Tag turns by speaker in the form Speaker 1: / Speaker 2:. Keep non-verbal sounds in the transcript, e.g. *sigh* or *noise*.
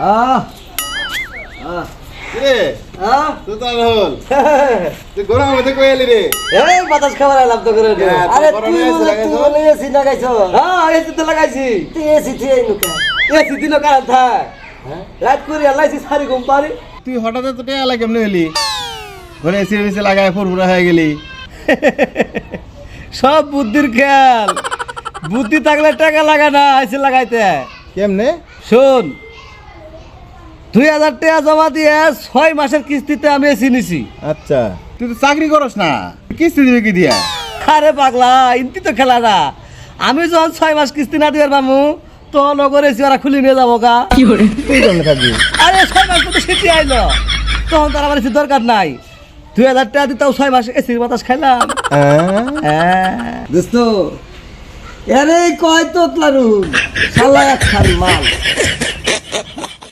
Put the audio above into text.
Speaker 1: আহ। আহ।
Speaker 2: রে
Speaker 1: আহ
Speaker 2: তো তার হল। তুই গরম মধ্যে কই এলি রে।
Speaker 1: এই বাতাস খাবার আলাপ তো করে
Speaker 2: হ্যাঁ,
Speaker 1: আরে তুই
Speaker 2: এসি লাগাইছো?
Speaker 1: তুই বলে এসি লাগাইছো। হ্যাঁ এসি তো লাগাইছি। তুই এসি তুই এই নুকা এসি দিন কারণ থাক? রাত করে সারি ঘুম পারি
Speaker 2: তুই হঠাৎ তো টেয়া লাগে কেমনে এলি ঘরে এসি মেসি লাগায় ফুরফুরা হয়ে গেলি। *laughs*
Speaker 1: সব বুদ্ধির খেয়াল। বুদ্ধি থাকলে টাকা লাগা না এসি লাগাইতে।
Speaker 2: কেমনে?
Speaker 1: শোন দুই হাজার টাকা জমা দিয়ে ছয় মাসের কিস্তিতে আমি এসি নিছি।
Speaker 2: আচ্ছা। তুই তো চাকরি করস না কিস্তি দিবি কি দিয়া?
Speaker 1: আরে পাগলা ইন্তি তো খেলা না। আমি যখন ছয় মাস কিস্তি না দিবার মামু তো নগর এসি ওরা খুলি নিয়ে যাব গা।
Speaker 2: তুই কেমনে থাকবি?
Speaker 1: আরে ছয় মাস মতো শীত আইলো। তখন তার আমার এসি দরকার নাই। দুই হাজার টাকা দিতেও ছয় মাস এসির বাতাস খাইলাম।
Speaker 2: হ্যাঁ।
Speaker 1: দোস্ত এরে কয় তো তলারু শালা এক খান মাল।